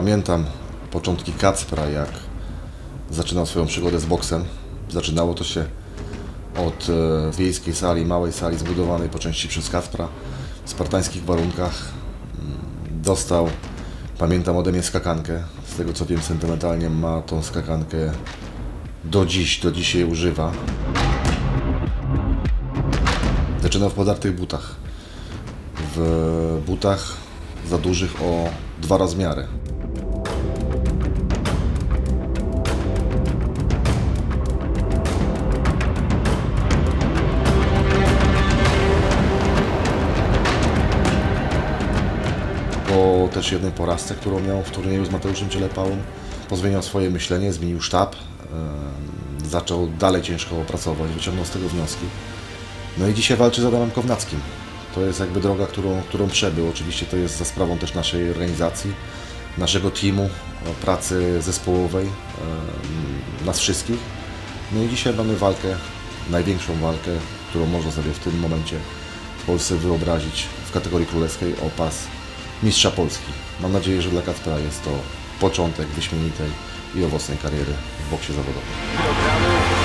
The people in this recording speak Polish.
Pamiętam początki Kacpra, jak zaczynał swoją przygodę z boksem. Zaczynało to się od e, wiejskiej sali, małej sali zbudowanej po części przez Kacpra w spartańskich warunkach. Mm, Dostał, pamiętam ode mnie skakankę. Z tego co wiem, sentymentalnie ma tą skakankę do dziś, do dzisiaj używa. Zaczynał w podartych butach. W butach za dużych o dwa rozmiary. Po też jednej porażce, którą miał w turnieju z Mateuszem Cielepałą, pozmieniał swoje myślenie, zmienił sztab, zaczął dalej ciężko pracować, wyciągnął z tego wnioski. No i dzisiaj walczy z Adamem Kownackim. To jest jakby droga, którą, którą przebył. Oczywiście to jest za sprawą też naszej organizacji, naszego teamu, e, pracy zespołowej, nas wszystkich. No i dzisiaj mamy walkę, największą walkę, którą można sobie w tym momencie w Polsce wyobrazić w kategorii królewskiej o pas mistrza Polski. Mam nadzieję, że dla Kacpra jest to początek wyśmienitej i owocnej kariery w boksie zawodowym.